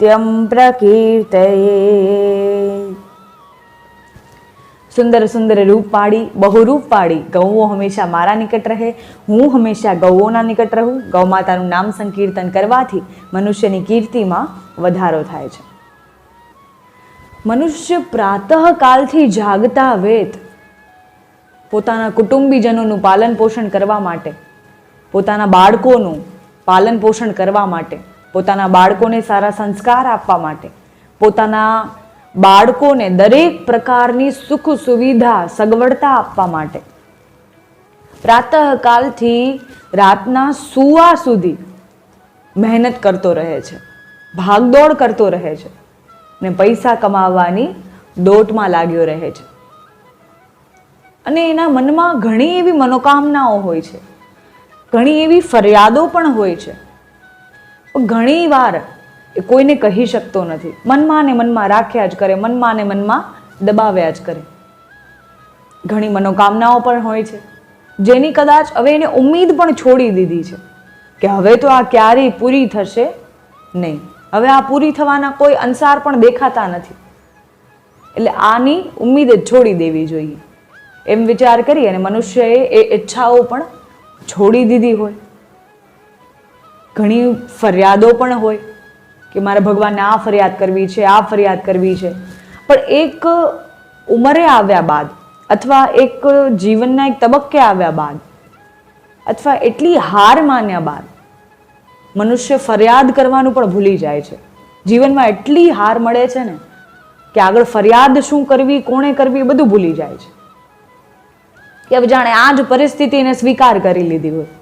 નિત્યમ પ્રકીર્તયે સુંદર સુંદર રૂપ પાડી બહુરૂપ પાડી ગૌઓ હંમેશા મારા નિકટ રહે હું હંમેશા ગૌઓના નિકટ રહું ગૌમાતાનું નામ સંકીર્તન કરવાથી મનુષ્યની કીર્તિમાં વધારો થાય છે. મનુષ્ય પ્રાતઃકાલથી જાગતા વેત પોતાના કુટુંબીજનોનું પાલન પોષણ કરવા માટે, પોતાના બાળકોનું પાલન પોષણ કરવા માટે પોતાના બાળકોને સારા સંસ્કાર આપવા માટે, પોતાના બાળકોને દરેક પ્રકારની સુખ સુવિધા સગવડતા આપવા માટે. પ્રાતઃકાલથી રાતના સુવા સુધી મહેનત કરતો રહે છે, ભાગદોડ કરતો રહે છે ને પૈસા કમાવવાની દોટમાં લાગ્યો રહે છે. અને એના મનમાં ઘણી એવી મનોકામનાઓ હોય છે, ઘણી એવી ફરિયાદો પણ હોય છે. પણ ઘણી વાર એ કોઈને કહી શકતો નથી. મનમાં ને મનમાં રાખ્યા જ કરે, મનમાં ને મનમાં દબાવ્યા જ કરે. ઘણી મનોકામનાઓ પણ હોય છે. જેની કદાચ હવે એને ઉમ્મીદ પણ છોડી દીધી છે કે હવે તો આ ક્યારેય પૂરી થશે નહીં. હવે આ પૂરી થવાના કોઈ અંસાર પણ દેખાતા નથી. એટલે આની ઉમ્મીદ જ છોડી દેવી જોઈએ. એમ વિચાર કરી અને મનુષ્યએ એ ઈચ્છાઓ પણ છોડી દીધી હોય. ઘણી ફરિયાદો પણ હોય કે મારે ભગવાનને આ ફરિયાદ કરવી છે, આ ફરિયાદ કરવી છે. પણ એક ઉંમરે આવ્યા બાદ અથવા એક જીવનના એક તબક્કે આવ્યા બાદ અથવા એટલી હાર માન્યા બાદ મનુષ્ય ફરિયાદ કરવાનું પણ ભૂલી જાય છે. જીવનમાં એટલી હાર મળે છે ને કે આગળ ફરિયાદ શું કરવી, કોણે કરવી એ બધું ભૂલી જાય છે. કે હવે જાણે આ જ પરિસ્થિતિને સ્વીકાર કરી લીધી હોય.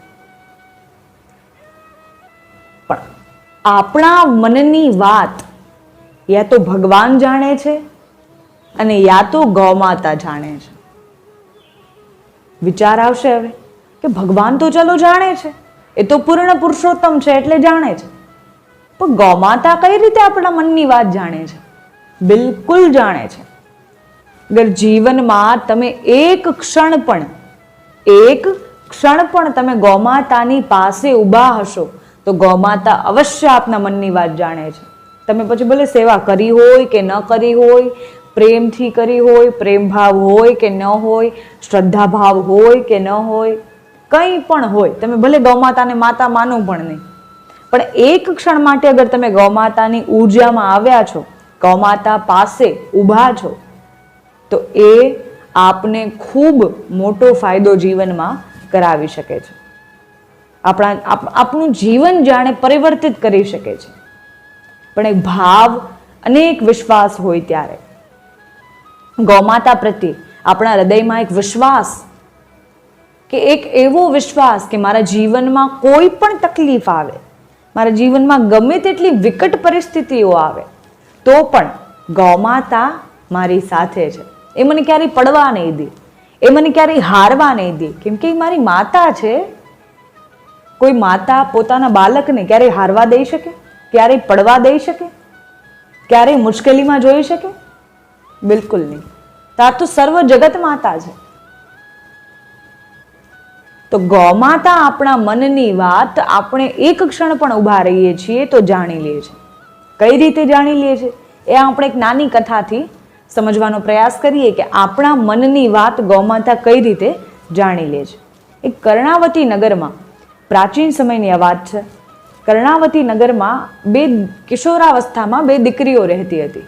આપણા મનની વાત યા તો ભગવાન જાણે છે અને યા તો ગૌમાતા જાણે છે. વિચાર આવશે હવે કે ભગવાન તો ચલો જાણે છે. એ તો પૂર્ણ પુરુષોત્તમ છે એટલે જાણે છે. પણ ગૌમાતા કઈ રીતે આપણા મનની વાત જાણે છે? બિલકુલ જાણે છે. અગર જીવનમાં તમે એક ક્ષણ પણ, એક ક્ષણ પણ તમે ગૌમાતાની પાસે ઊભા હશો તો ગૌમાતા અવશ્ય આપના મનની વાત જાણે છે. તમે પછી ભલે સેવા કરી હોય કે ન કરી હોય, પ્રેમથી કરી હોય, પ્રેમ ભાવ હોય કે ન હોય, શ્રદ્ધા ભાવ હોય કે ન હોય, કંઈ પણ હોય, તમે ભલે ગૌમાતાને માતા માનો પણ નહીં. પણ એક ક્ષણ માટે અગર તમે ગૌમાતાની ઉર્જામાં આવ્યા છો ગૌમાતા પાસે ઊભા છો, તો એ આપને ખૂબ મોટો ફાયદો જીવનમાં કરાવી શકે છે. આપણા આપણું જીવન જાણે પરિવર્તિત કરી શકે છે. પણ એક ભાવ અને એક વિશ્વાસ હોય ત્યારે. ગૌમાતા પ્રત્યે આપણા હૃદયમાં એક વિશ્વાસ કે એક એવો વિશ્વાસ કે મારા જીવનમાં કોઈ પણ તકલીફ આવે, મારા જીવનમાં ગમે તેટલી વિકટ પરિસ્થિતિઓ આવે, તો પણ ગૌમાતા મારી સાથે છે. એ મને ક્યારેય પડવા નહીં દે. એ મને ક્યારેય હારવા નહીં દે. કેમ કે એ મારી માતા છે. કોઈ માતા પોતાના બાળકને ક્યારેય હારવા દઈ શકે? ક્યારેય પડવા દઈ શકે? ક્યારેય મુશ્કેલીમાં જોઈ શકે? બિલકુલ નહીં. તાર તો સર્વ જગત માતા છે. તો ગૌમાતા આપણા મનની વાત આપણે એક ક્ષણ પણ ઊભા રહીએ છીએ તો જાણી લે છે. કઈ રીતે જાણી લઈએ છે? એ આપણે એક નાની કથાથી સમજવાનો પ્રયાસ કરીએ કે આપણા મનની વાત ગૌમાતા કઈ રીતે જાણી લે છે. એક કર્ણાવતી નગરમાં પ્રાચીન સમયની આ વાત છે. કર્ણાવતી નગરમાં બે કિશોરાવસ્થામાં બે દીકરીઓ રહેતી હતી.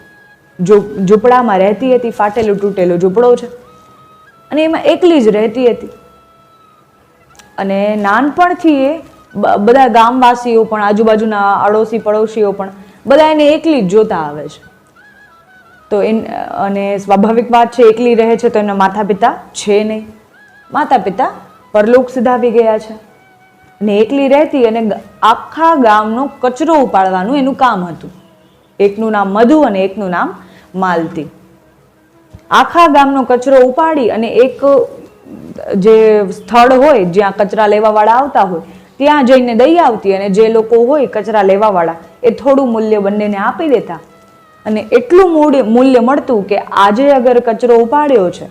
જો, ઝૂંપડામાં રહેતી હતી, ફાટેલું તૂટેલું ઝૂંપડો છે. અને એમાં એકલી જ રહેતી હતી. અને નાનપણથી એ બધા ગામવાસીઓ પણ, આજુબાજુના અડોશી પડોશીઓ પણ બધા એને એકલી જ જોતા આવે છે. તો એ અને સ્વાભાવિક વાત છે, એકલી રહે છે તો એના માતા પિતા છે નહીં. માતા પિતા પરલોક સિધાવી ગયા છે. અને એકલી રહેતી અને આખા ગામનો કચરો ઉપાડવાનું એનું કામ હતું. એકનું નામ મધુ અને એકનું નામ માલતી. આખા ગામનો કચરો ઉપાડી અને એક જે સ્થળ હોય, જ્યાં કચરા લેવાવાળા આવતા હોય, ત્યાં જઈને દઈ આવતી અને જે લોકો હોય કચરા લેવાવાળા, એ થોડું મૂલ્ય બંનેને આપી દેતા. અને એટલું મૂલ્ય મૂલ્ય મળતું કે આજે અગર કચરો ઉપાડ્યો છે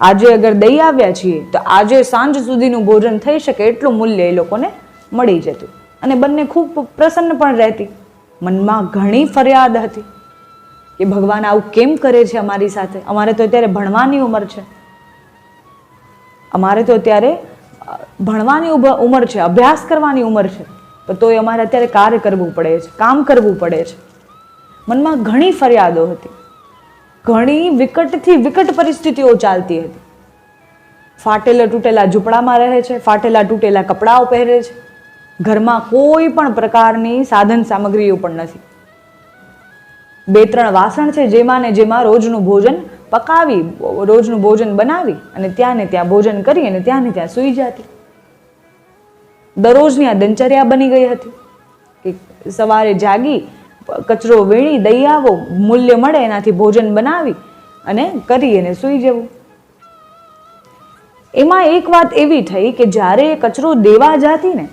આજે અગર દઈ આવ્યા છીએ, તો આજે સાંજ સુધીનું ભોજન થઈ શકે એટલું મૂલ્ય એ લોકોને મળી જતું. અને બંને ખૂબ પ્રસન્ન પણ રહેતી. મનમાં ઘણી ફરિયાદ હતી કે ભગવાન આવું કેમ કરે છે અમારી સાથે? અમારે તો અત્યારે ભણવાની ઉંમર છે. અમારે તો અત્યારે ભણવાની ઉંમર છે, અભ્યાસ કરવાની ઉંમર છે. પણ તોય અમારે અત્યારે કાર્ય કરવું પડે છે, કામ કરવું પડે છે. મનમાં ઘણી ફરિયાદો હતી. ઘણી વિકટથી વિકટ પરિસ્થિતિઓ ચાલતી હતી. ફાટેલા તૂટેલા ઝૂંપડામાં રહે છે, ફાટેલા તૂટેલા કપડાઓ પહેરે છે. ઘરમાં કોઈ પણ પ્રકારની સાધન સામગ્રીઓ પણ નથી. બે ત્રણ વાસણ છે જેમાં ને જેમાં રોજનું ભોજન પકાવી, રોજનું ભોજન બનાવી અને ત્યાં ને ત્યાં ભોજન કરી અને ત્યાં ને ત્યાં સૂઈ જતી. દરરોજની આ દિનચર્યા બની ગઈ હતી સવારે જાગી કચરો વીણી દઈ આવો મૂલ્ય મળે એનાથી ભોજન બનાવી અને કરી એને સૂઈ જવું. એમાં એક વાત એવી થઈ કે જ્યારે એ કચરો દેવા જાતી ને,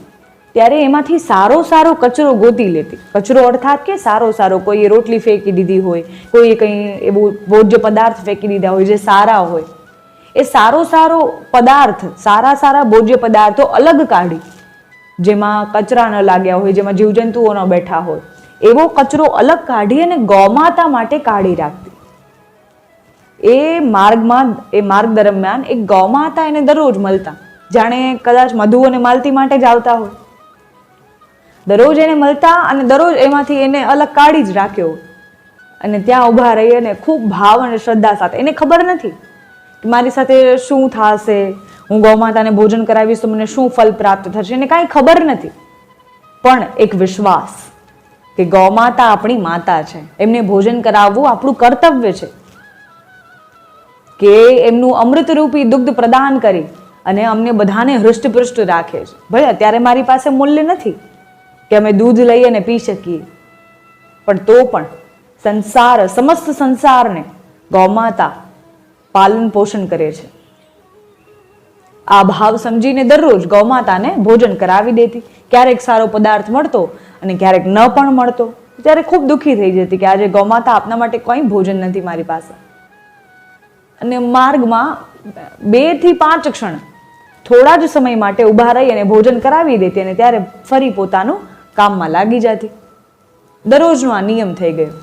ત્યારે એમાંથી સારો સારો કચરો ગોતી લેતી. કચરો અર્થાત કે સારો સારો કોઈએ રોટલી ફેંકી દીધી હોય, કોઈએ કંઈ એવું ભોજ્ય પદાર્થ ફેંકી દીધા હોય જે સારા હોય, એ સારો સારો પદાર્થ, સારા સારા ભોજ્ય પદાર્થો અલગ કાઢી, જેમાં કચરા ન લાગ્યા હોય, જેમાં જીવજંતુઓ ન બેઠા હોય એવો કચરો અલગ કાઢી અને ગૌમાતા માટે કાઢી રાખતી. એ માર્ગમાં, એ માર્ગ દરમિયાન એક ગૌમાતા એને દરરોજ મળતા. જાણે કદાચ મધુ અને માલતી માટે જ આવતા હોય. દરરોજ એને મળતા અને દરરોજ એમાંથી એને અલગ કાઢી જ રાખ્યો અને ત્યાં ઊભા રહી અને ખૂબ ભાવ અને શ્રદ્ધા સાથે, એને ખબર નથી કે મારી સાથે શું થશે, હું ગૌમાતાને ભોજન કરાવીશ તો મને શું ફલ પ્રાપ્ત થશે, એને કાંઈ ખબર નથી. પણ એક વિશ્વાસ કે ગૌમાતા આપણી માતા છે. એમને ભોજન કરાવવું આપણું કર્તવ્ય છે. કે એમનું અમૃતરૂપી દુગ્ધ પ્રદાન કરી અને અમને બધાને હૃષ્ટપૃષ્ટ રાખે છે. ભલે અત્યારે મારી પાસે મૂલ્ય નથી કે અમે દૂધ લઈ અને પી શકીએ. પણ તો પણ સંસાર, સમસ્ત સંસારને ગૌમાતા પાલન પોષણ કરે છે. આ ભાવ સમજીને દરરોજ ગૌમાતાને ભોજન કરાવી દેતી. ક્યારેક સારો પદાર્થ મળતો અને ક્યારેક ન પણ મળતો, ત્યારે ખૂબ દુઃખી થઈ જતી કે આજે ગૌમાતા આપના માટે કંઈ ભોજન નથી મારી પાસે. અને માર્ગમાં બેથી પાંચ ક્ષણ થોડા જ સમય માટે ઊભા રહી અને ભોજન કરાવી દેતી અને ત્યારે ફરી પોતાનું કામમાં લાગી જતી. દરરોજનો આ નિયમ થઈ ગયો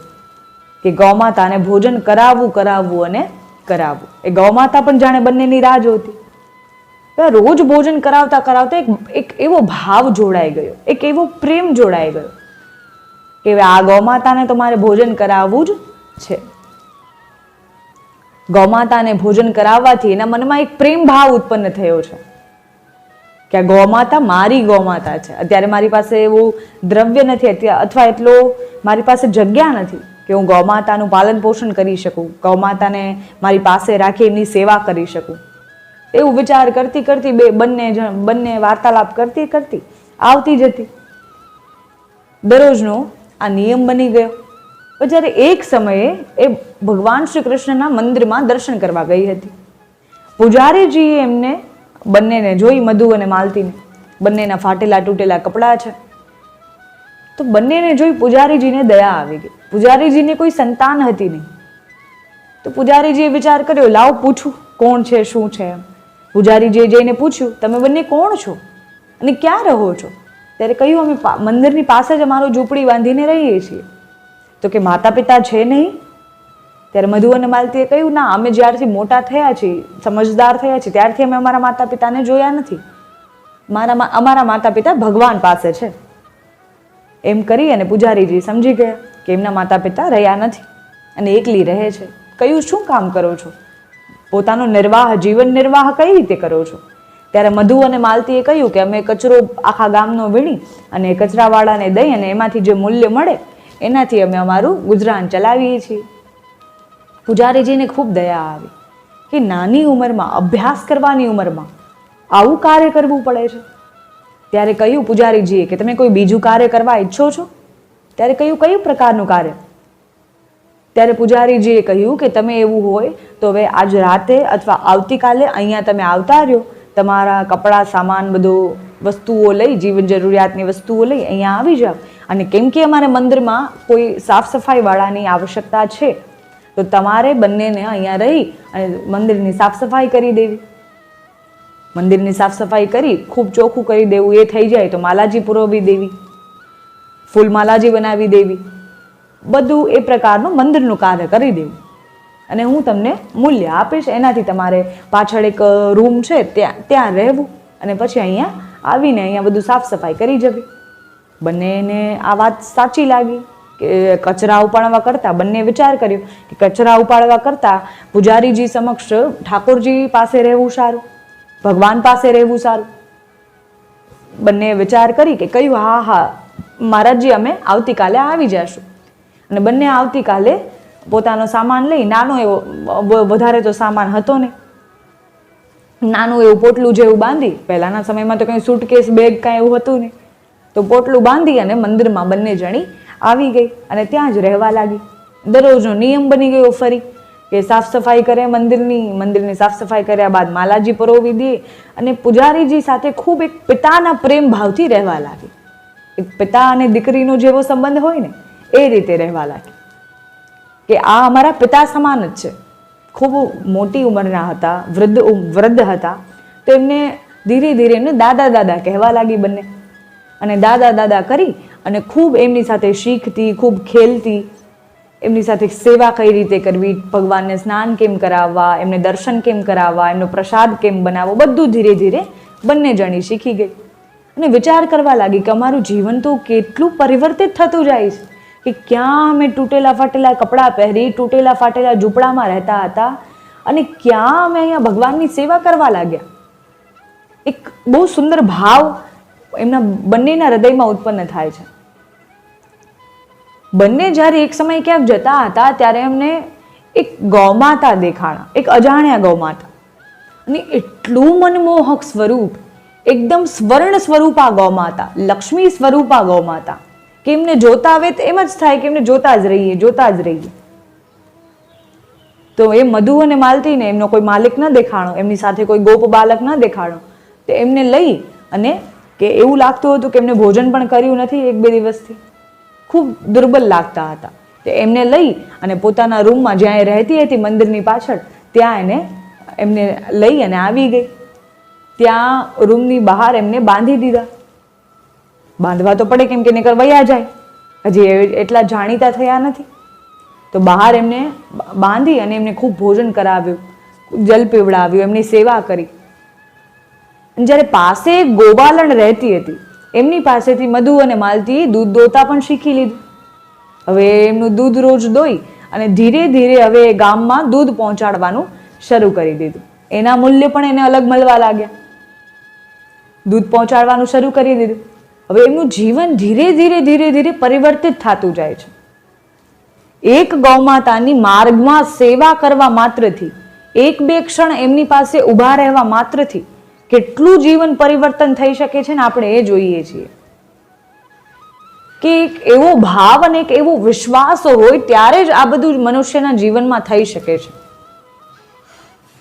કે ગૌમાતાને ભોજન કરાવવું કરાવવું અને કરાવવું. એ ગૌમાતા પણ જાણે બંનેની રાહ જોતી. રોજ ભોજન કરાવતા કરાવતા એક એક એવો ભાવ જોડાઈ ગયો, એક એવો પ્રેમ જોડાઈ ગયો કે આ ગૌમાતાને તો મારે ભોજન કરાવવું જ છે. ગૌમાતાને ભોજન કરાવવાથી એના મનમાં એક પ્રેમ ભાવ ઉત્પન્ન થયો છે કે આ ગૌમાતા મારી ગૌમાતા છે. અત્યારે મારી પાસે એવું દ્રવ્ય નથી અથવા એટલો મારી પાસે જગ્યા નથી કે હું ગૌમાતાનું પાલન પોષણ કરી શકું ગૌમાતાને મારી પાસે રાખી એમની સેવા કરી શકું. એવું વિચાર કરતી કરતી બે બંને બંને વાર્તાલાપ કરતી કરતી આવતી જતી. દરરોજનો આ નિયમ બની ગયો. જ્યારે એક સમયે એ ભગવાન શ્રી કૃષ્ણના મંદિરમાં દર્શન કરવા ગઈ હતી. પૂજારીજીએ એમને બંનેને જોઈ મધુ અને માલતીને. બંનેના ફાટેલા તૂટેલા કપડાં છે. તો બંનેને જોઈ પૂજારીજીને દયા આવી ગઈ. પૂજારીજીને કોઈ સંતાન હતી નહીં. તો પૂજારીજીએ વિચાર કર્યો, લાવ પૂછું, કોણ છે, શું છે? એમ. પૂજારીજીએ જઈને પૂછ્યું, તમે બંને કોણ છો અને ક્યાં રહો છો? ત્યારે કહ્યું, અમે મંદિરની પાસે જ અમારું ઝૂંપડી બાંધીને રહીએ છીએ. તો કે માતા પિતા છે નહીં? ત્યારે મધુ અને માલતીએ કહ્યું, ના, અમે જ્યારથી મોટા થયા છીએ, સમજદાર થયા છીએ, ત્યારથી અમે અમારા માતા પિતાને જોયા નથી. મારા અમારા માતા પિતા ભગવાન પાસે છે. એમ કરી અને પૂજારીજી સમજી ગયા કે એમના માતા પિતા રહ્યા નથી અને એકલી રહે છે. કયું શું કામ કરો છો? પોતાનો નિર્વાહ, જીવન નિર્વાહ કઈ રીતે કરો છો? ત્યારે મધુ અને માલતીએ કહ્યું કે અમે કચરો આખા ગામનો વીણી અને કચરાવાળાને દઈ અને એમાંથી જે મૂલ્ય મળે, એનાથી અમે અમારું ગુજરાન ચલાવીએ છીએ. પૂજારીજીને ખૂબ દયા આવી કે નાની ઉંમરમાં, અભ્યાસ કરવાની ઉંમરમાં આવું કાર્ય કરવું પડે છે. ત્યારે કહ્યું પૂજારીજીએ કે તમે કોઈ બીજું કાર્ય કરવા ઈચ્છો છો? ત્યારે કહ્યું કયું પ્રકારનું કાર્ય? ત્યારે પૂજારીજીએ કહ્યું કે તમે એવું હોય તો હવે આજ રાતે અથવા આવતીકાલે અહીંયા તમે આવતા રહ્યો. તમારા કપડાં, સામાન, બધું વસ્તુઓ લઈ, જીવન જરૂરિયાતની વસ્તુઓ લઈ અહીંયા આવી જાઓ. અને કેમ કે અમારે મંદિરમાં કોઈ સાફ સફાઈવાળાની આવશ્યકતા છે, તો તમારે બંનેને અહીંયા રહી અને મંદિરની સાફ સફાઈ કરી દેવી. મંદિરની સાફ સફાઈ કરી, ખૂબ ચોખ્ખું કરી દેવું, એ થઈ જાય તો માલાજી પુરોવી દેવી. ફૂલ માલાજી બનાવી દેવી. બધું એ પ્રકારનું મંદિરનું કાર્ય કરી દેવું. અને હું તમને મૂલ્ય આપીશ. એનાથી તમારે પાછળ એક રૂમ છે, ત્યાં ત્યાં રહેવું અને પછી અહીંયા આવીને અહીંયા બધું સાફ સફાઈ કરી જવી. બંનેને આ વાત સાચી લાગી કે કચરા ઉપાડવા કરતાં બંને વિચાર કર્યો કે કચરા ઉપાડવા કરતાં પૂજારીજી સમક્ષ ઠાકોરજી પાસે રહેવું સારું, ભગવાન પાસે રહેવું સારું. બંને વિચાર કરી કે કયું હા હા, મહારાજજી, અમે આવતીકાલે આવી જશું. અને બંને આવતીકાલે પોતાનો સામાન લઈ, નાનો એવો વધારે તો સામાન હતો નહીં. નાનું એવું પોટલું જેવું બાંધી, પહેલાંના સમયમાં તો કંઈ સૂટકેસ બેગ કાંઈ એવું હતું નહીં. તો પોટલું બાંધી અને મંદિરમાં બંને જણી આવી ગઈ અને ત્યાં જ રહેવા લાગી. દરરોજનો નિયમ બની ગયો ફરી કે સાફ સફાઈ કરે મંદિરની મંદિરની સાફ સફાઈ કર્યા બાદ માલાજી પરોવી દે અને પૂજારીજી સાથે ખૂબ એક પિતાના પ્રેમ ભાવથી રહેવા લાગી. એક પિતા અને દીકરીનો જેવો સંબંધ હોય ને એ રીતે રહેવા લાગી કે આ અમારા પિતા સમાન જ છે. ખૂબ મોટી ઉંમરના હતા, વૃદ્ધ વૃદ્ધ હતા. તો એમને ધીરે ધીરે એમને દાદા દાદા કહેવા લાગી બંને. અને દાદા દાદા કરી અને ખૂબ એમની સાથે શીખતી, ખૂબ ખેલતી, એમની સાથે સેવા કઈ રીતે કરવી, ભગવાનને સ્નાન કેમ કરાવવા, એમને દર્શન કેમ કરાવવા, એમનો પ્રસાદ કેમ બનાવવો, બધું ધીરે ધીરે બંને જણી શીખી ગઈ. અને વિચાર કરવા લાગી કે અમારું જીવન તો કેટલું પરિવર્તિત થતું જાય છે. કે ક્યાં અમે તૂટેલા ફાટેલા કપડાં પહેરી, તૂટેલા ફાટેલા ઝૂંપડામાં રહેતા હતા અને ક્યાં અમે અહીંયા ભગવાનની સેવા કરવા લાગ્યા. એક બહુ સુંદર ભાવ એમના બંનેના હૃદયમાં ઉત્પન્ન થાય છે. બંને જ્યારે એક સમય ક્યાંક જતા હતા ત્યારે એમને એક ગૌમાતા દેખાણા, એક અજાણ્યા ગૌમાતા. અને એટલું મનમોહક સ્વરૂપ, એકદમ સ્વર્ણ સ્વરૂપા ગૌમાતા, લક્ષ્મી સ્વરૂપા ગૌમાતા. કે એમને જોતા આવે તો એમ જ થાય કે એમને જોતા જ રહીએ, જોતા જ રહીએ. તો એ મધુ અને માલતીને એમનો કોઈ માલિક ન દેખાણો, એમની સાથે કોઈ ગોપ બાલક ન દેખાણો. તો એમને લઈ અને કે એવું લાગતું હતું કે એમને ભોજન પણ કર્યું નથી એક બે દિવસથી. ખૂબ દુર્બલ લાગતા હતા. તો એમને લઈ અને પોતાના રૂમમાં જ્યાં એ રહેતી હતી મંદિરની પાછળ, ત્યાં એને એમને લઈ અને આવી ગઈ. ત્યાં રૂમની બહાર એમને બાંધી દીધા. બાંધવા તો પડે કેમ કે નીકળ વયા જાય. હજી એટલા જાણીતા થયા નથી. તો બહાર એમને બાંધી અને એમને ખૂબ ભોજન કરાવ્યું, જલ પીવડાવ્યું, એમની સેવા કરી. જ્યારે પાસે ગોવાલણ રહેતી હતી, એમની પાસેથી મધુ અને માલતી દૂધ દોતા પણ શીખી લીધું. હવે એમનું દૂધ રોજ દોઈ અને ધીરે ધીરે હવે ગામમાં દૂધ પહોંચાડવાનું શરૂ કરી દીધું. એના મૂલ્ય પણ એને અલગ મળવા લાગ્યા. દૂધ પહોંચાડવાનું શરૂ કરી દીધું. હવે એમનું જીવન ધીરે ધીરે ધીરે ધીરે પરિવર્તિત થતું જાય છે. એક ગૌમાતાની માર્ગમાં સેવા કરવા માત્રથી, એક બે ક્ષણ એમની પાસે ઊભા રહેવા માત્રથી કેટલું જીવન પરિવર્તન થઈ શકે છે ને આપણે એ જોઈએ છીએ. કે એક એવો ભાવ અને એક એવો વિશ્વાસ હોય ત્યારે જ આ બધું મનુષ્યના જીવનમાં થઈ શકે છે.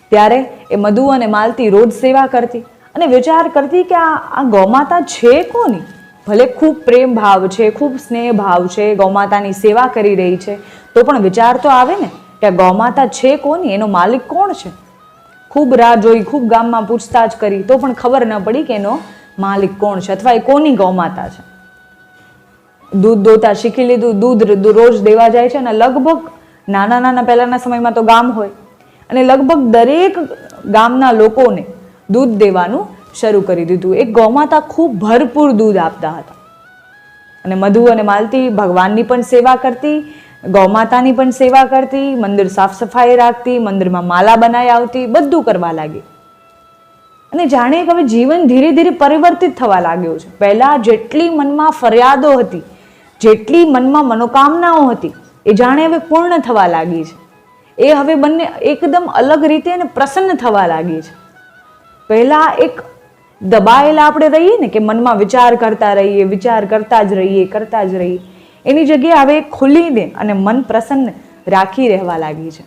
ત્યારે એ મધુ અને માલતી રોજ સેવા કરતી અને વિચાર કરતી કે આ આ ગૌમાતા છે કોની? ભલે ખૂબ પ્રેમ ભાવ છે, ખૂબ સ્નેહ ભાવ છે, ગૌમાતાની સેવા કરી રહી છે, તો પણ વિચાર તો આવે ને કે ગૌમાતા છે કોની? એનો માલિક કોણ છે? ખૂબ રાહ જોઈ, ખૂબ ગામમાં પૂછતાછ કરી, તો પણ ખબર ન પડી કે એનો માલિક કોણ છે અથવા એ કોની ગૌમાતા છે. દૂધ દોતા શીખી લીધું, દૂધ રોજ દેવા જાય છે અને લગભગ નાના નાના પહેલાના સમયમાં તો ગામ હોય. અને લગભગ દરેક ગામના લોકોને દૂધ દેવાનું શરૂ કરી દીધું. એક ગૌમાતા ખૂબ ભરપૂર દૂધ આપતા હતા. અને મધુ અને માલતી ભગવાનની પણ સેવા કરતી, ગૌમાતાની પણ સેવા કરતી, મંદિર સાફ સફાઈ રાખતી, મંદિરમાં માલા બનાવી આવતી, બધું કરવા લાગી. અને જાણે કે હવે જીવન ધીરે ધીરે પરિવર્તિત થવા લાગ્યું છે. પહેલા જેટલી મનમાં ફરિયાદો હતી, જેટલી મનમાં મનોકામનાઓ હતી, એ જાણે હવે પૂર્ણ થવા લાગી છે. એ હવે બંને એકદમ અલગ રીતે અને પ્રસન્ન થવા લાગી છે. પહેલા એક દબાયેલા આપણે રહીએ ને કે મનમાં વિચાર કરતા રહીએ, વિચાર કરતા જ રહીએ, કરતા જ રહીએ. એની જગ્યાએ હવે ખુલીને અને મન પ્રસન્ન રાખી રહેવા લાગી છે.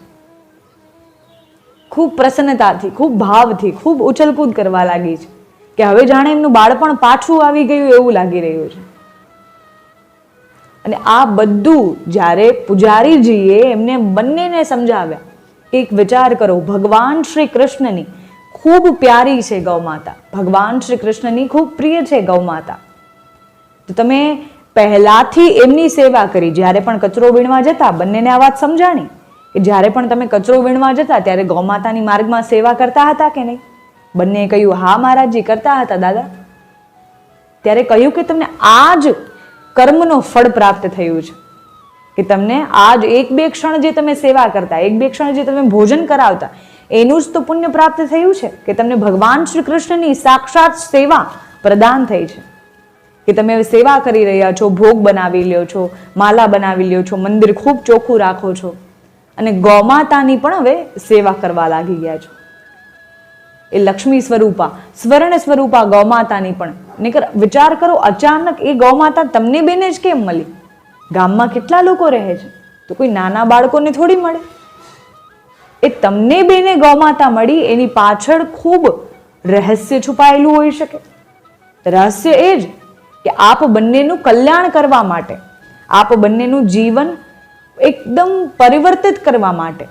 ખૂબ પ્રસન્નતાથી, ખૂબ ભાવથી, ખૂબ ઉછલકૂદ કરવા લાગી છે કે હવે જાણે એમનું બાળપણ પાછું આવી ગયું એવું લાગી રહ્યું છે. અને આ બધું જ્યારે પુજારીજીએ એમને બંનેને સમજાવ્યા, એક વિચાર કરો, ભગવાન શ્રી કૃષ્ણની ખૂબ પ્યારી છે ગૌમાતા ભગવાન શ્રી કૃષ્ણની ખૂબ પ્રિય છે ગૌમાતા તો તમે પહેલાથી એમની સેવા કરી, જ્યારે પણ કચરો વીણવા જતા, બંનેને આ વાત સમજાણી કે જ્યારે પણ તમે કચરો વીણવા જતા, ત્યારે ગૌમાતાની માર્ગમાં સેવા કરતા હતા કે નહીં? બંને કહ્યું, હા મહારાજજી, કરતા હતા, દાદા. ત્યારે કહ્યું કે તમને આ જ કર્મનો ફળ પ્રાપ્ત થયું છે. કે તમને આજ એક બે ક્ષણ જે તમે સેવા કરતા, એક બે ક્ષણ જે તમે ભોજન કરાવતા એનું જ તો પુણ્ય પ્રાપ્ત થયું છે કે તમને ભગવાન શ્રી કૃષ્ણની સાક્ષાત સેવા પ્રદાન થઈ છે. કે તમે સેવા કરી રહ્યા છો, ભોગ બનાવી લ્યો છો, માલા બનાવી લ્યો છો, મંદિર ખૂબ ચોખ્ખું રાખો છો. અને ગૌમાતાની પણ હવે સેવા કરવા લાગી ગયા છો. એ લક્ષ્મી સ્વરૂપા, સ્વર્ણ સ્વરૂપા ગૌમાતાની પણ. નહીકર વિચાર કરો, અચાનક એ ગૌમાતા તમને બેને જ કેમ મળી? ગામમાં કેટલા લોકો રહે છે? તો કોઈ નાના બાળકોને થોડી મળે. એ તમને બેને ગૌમાતા મળી, એની પાછળ ખૂબ રહસ્ય છુપાયેલું હોઈ શકે. રહસ્ય એ જ કે આપ બંનેનું કલ્યાણ કરવા માટે, આપ બંનેનું જીવન એકદમ પરિવર્તિત કરવા માટે.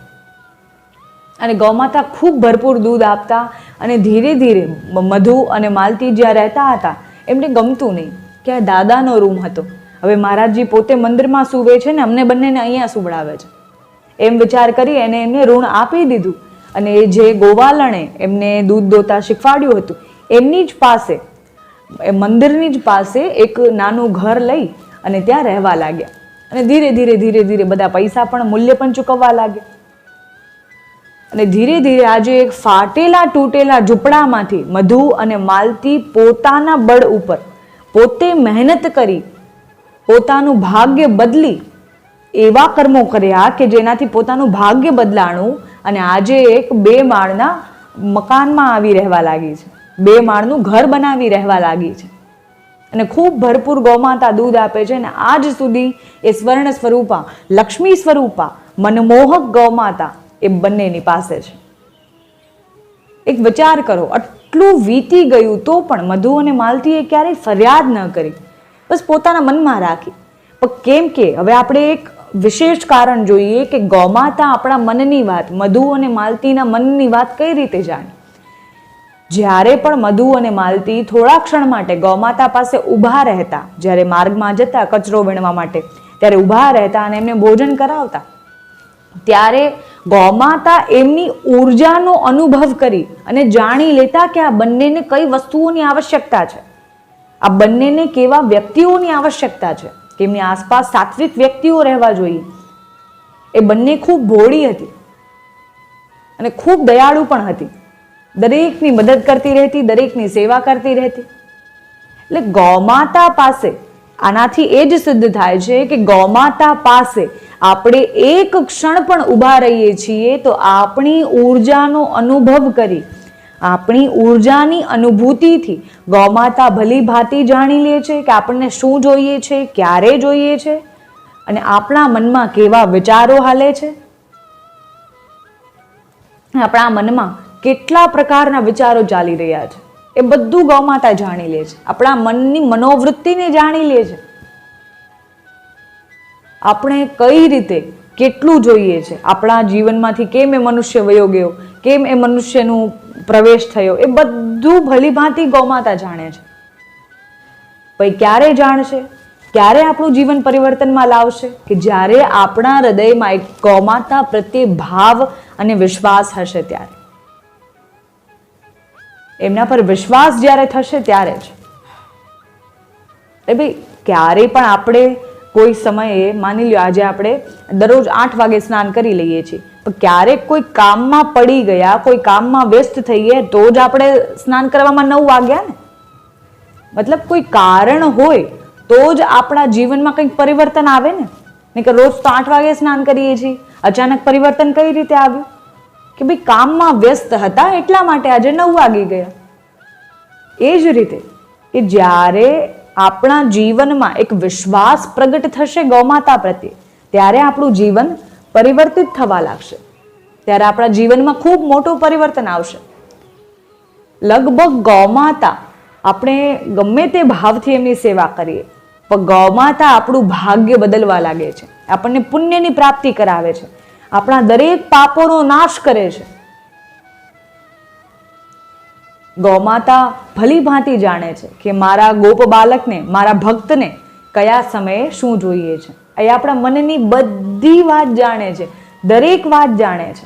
અને ગૌમાતા ખૂબ ભરપૂર દૂધ આપતા અને ધીરે ધીરે મધુ અને માલતી જ્યાં રહેતા હતા, એમને ગમતું નહીં કે આ દાદાનો રૂમ હતો. હવે મહારાજજી પોતે મંદિરમાં સૂવે છે ને અમને બંનેને અહીંયા સુવડાવે છે. એમ વિચાર કરી એને એમને ઋણ આપી દીધું. અને જે ગોવાલણે એમને દૂધ દોતા શીખવાડ્યું હતું, એમની જ પાસે મંદિરની જ પાસે એક નાનું ઘર લઈ અને ત્યાં રહેવા લાગ્યા. અને ધીરે ધીરે ધીરે ધીરે બધા પૈસા પણ મૂલ્ય પણ ચૂકવવા લાગ્યા. અને ધીરે ધીરે આજે એક ફાટેલા તૂટેલા ઝૂંપડામાંથી મધુ અને માલતી પોતાના બળ ઉપર પોતે મહેનત કરી, પોતાનું ભાગ્ય બદલી એવા કર્મો કર્યા કે જેનાથી પોતાનું ભાગ્ય બદલાણું અને આજે એક બે માળના મકાનમાં આવી રહેવા લાગી છે. બે માળનું ઘર બનાવી રહેવા લાગી છે. અને ખૂબ ભરપૂર ગૌમાતા દૂધ આપે છે અને આજ સુધી એ સ્વર્ણ સ્વરૂપા, લક્ષ્મી સ્વરૂપા, મનમોહક ગૌમાતા એ બંનેની પાસે છે. એક વિચાર કરો, આટલું વીતી ગયું તો પણ મધુ અને માલતીએ ક્યારેય ફરિયાદ ન કરી. બસ પોતાના મનમાં રાખી. પણ કેમ કે, હવે આપણે એક વિશેષ કારણ જોઈએ કે ગૌમાતા આપણા મનની વાત, મધુ અને માલતીના મનની વાત કઈ રીતે જાણે? જ્યારે પણ મધુ અને માલતી થોડા ક્ષણ માટે ગૌમાતા પાસે ઊભા રહેતા, જ્યારે માર્ગમાં જતા કચરો વીણવા માટે, ત્યારે ઊભા રહેતા અને એમને ભોજન કરાવતા, ત્યારે ગૌમાતા એમની ઊર્જાનો અનુભવ કરી અને જાણી લેતા કે આ બંનેને કઈ વસ્તુઓની આવશ્યકતા છે. આ બંનેને કેવા વ્યક્તિઓની આવશ્યકતા છે. કે એમની આસપાસ સાત્વિક વ્યક્તિઓ રહેવા જોઈએ. એ બંને ખૂબ ભોળી હતી. અને ખૂબ દયાળુ પણ હતી. દરેકની મદદ કરતી રહેતી, દરેકની સેવા કરતી રહેતી. એટલે ગૌમાતા પાસે આનાથી એ જ સિદ્ધ થાય છે કે ગૌમાતા પાસે આપણે એક ક્ષણ પણ ઊભા રહીએ છીએ તો આપણી ઊર્જાનો અનુભવ કરી આપણી ઉર્જાની અનુભૂતિથી ગૌમાતા ભલી ભાતી જાણી લે છે કે આપણને શું જોઈએ છે, ક્યારે જોઈએ છે અને આપણા મનમાં કેવા વિચારો હાલે છે. આપણા મનમાં કેટલા પ્રકારના વિચારો ચાલી રહ્યા છે. એ બધું ગૌમાતા જાણી લે છે. આપણા મનની મનોવૃત્તિને જાણી લે છે. આપણે કઈ રીતે કેટલું જોઈએ છે? આપણા જીવનમાંથી કેમ એ મનુષ્ય વયો ગયો? કેમ એ મનુષ્યનું પ્રવેશ થયો? એ બધું ભલીભાંતિ ગૌમાતા જાણે છે. પછી ક્યારે જાણશે? ક્યારે આપણું જીવન પરિવર્તનમાં લાવશે? કે જ્યારે આપણા હૃદયમાં એક ગૌમાતા પ્રત્યે ભાવ અને વિશ્વાસ હશે ત્યારે? એમના પર વિશ્વાસ જ્યારે થશે ત્યારે જ. એ ભાઈ, ક્યારે પણ આપણે કોઈ સમયે, માની લ્યો, આજે આપણે દરરોજ આઠ વાગે સ્નાન કરી લઈએ છીએ. ક્યારેક કોઈ કામમાં પડી ગયા, કોઈ કામમાં વ્યસ્ત થઈએ તો જ આપણે સ્નાન કરવામાં નવ વાગ્યા ને? મતલબ કોઈ કારણ હોય, તો જ આપણા જીવનમાં કંઈક પરિવર્તન આવે ને? નહીં કે રોજ તો આઠ વાગે સ્નાન કરીએ છીએ. અચાનક પરિવર્તન કઈ રીતે આવ્યું? કે ભાઈ કામમાં વ્યસ્ત હતા એટલા માટે આજે નવ વાગી ગયા. એ જ રીતે, કે જ્યારે આપણા જીવનમાં એક વિશ્વાસ પ્રગટ થશે ગૌમાતા પ્રત્યે, ત્યારે આપણું જીવન પરિવર્તિત થવા લાગશે. ત્યારે આપણા જીવનમાં ખૂબ મોટું પરિવર્તન આવશે. લગભગ ગૌમાતા આપણે ગમે તે ભાવથી એમની સેવા કરીએ, પણ ગૌમાતા આપણું ભાગ્ય બદલવા લાગે છે. આપણને પુણ્યની પ્રાપ્તિ કરાવે છે. આપણા દરેક પાપોનો નાશ કરે છે. ગૌમાતા ભલી ભાંતિ જાણે છે કે મારા ગોપ બાલકને, મારા ભક્તને કયા સમયે શું જોઈએ છે. એ આપણા મનની બધી વાત જાણે છે. દરેક વાત જાણે છે.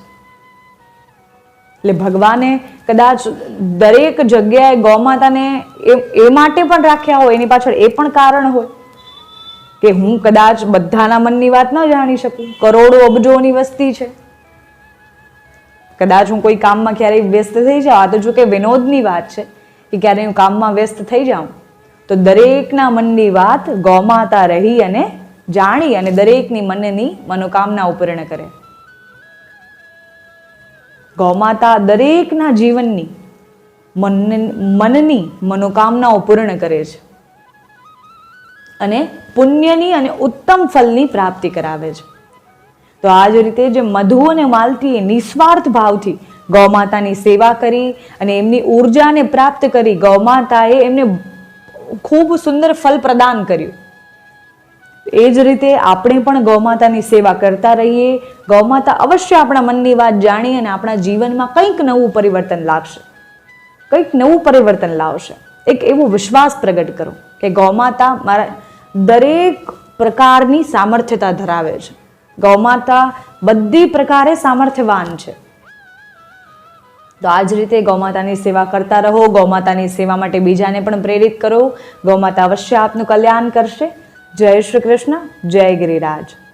એટલે ભગવાને કદાચ દરેક જગ્યાએ ગૌમાતાને એ માટે પણ રાખ્યા હોય, એની પાછળ એ પણ કારણ હોય. કે હું કદાચ બધાના મનની વાત ન જાણી શકું. કરોડો અબજોની વસ્તી છે. કદાચ હું કોઈ કામમાં ક્યારેય વ્યસ્ત થઈ જાઉં. આ તો જો કે વિનોદની વાત છે, કે ક્યારેય હું કામમાં વ્યસ્ત થઈ જાઉં. તો દરેકના મનની વાત ગૌમાતા રહી અને જાણી અને દરેકની મનની મનોકામનાઓ પૂર્ણ કરે. ગૌમાતા દરેકના જીવનની મનની મનોકામનાઓ પૂર્ણ કરે છે અને પુણ્યની અને ઉત્તમ ફલની પ્રાપ્તિ કરાવે છે. તો આ જ રીતે જે મધુ અને માલતીએ નિસ્વાર્થ ભાવથી ગૌમાતાની સેવા કરી અને એમની ઉર્જાને પ્રાપ્ત કરી ગૌમાતાએ એમને ખૂબ સુંદર ફલ પ્રદાન કર્યું. એ જ રીતે આપણે પણ ગૌમાતાની સેવા કરતા રહીએ. ગૌમાતા અવશ્ય આપણા મનની વાત જાણી અને આપણા જીવનમાં કંઈક નવું પરિવર્તન લાવશે. કંઈક નવું પરિવર્તન લાવશે. એક એવો વિશ્વાસ પ્રગટ કરો કે ગૌમાતા મારા દરેક પ્રકારની સામર્થ્યતા ધરાવે છે. ગૌમાતા બધી પ્રકારે સામર્થ્યવાન છે. તો આ જ રીતે ગૌમાતાની સેવા કરતા રહો. ગૌમાતાની સેવા માટે બીજાને પણ પ્રેરિત કરો. ગૌમાતા અવશ્ય આપનું કલ્યાણ કરશે. જય શ્રી કૃષ્ણ જય ગિરિરાજ.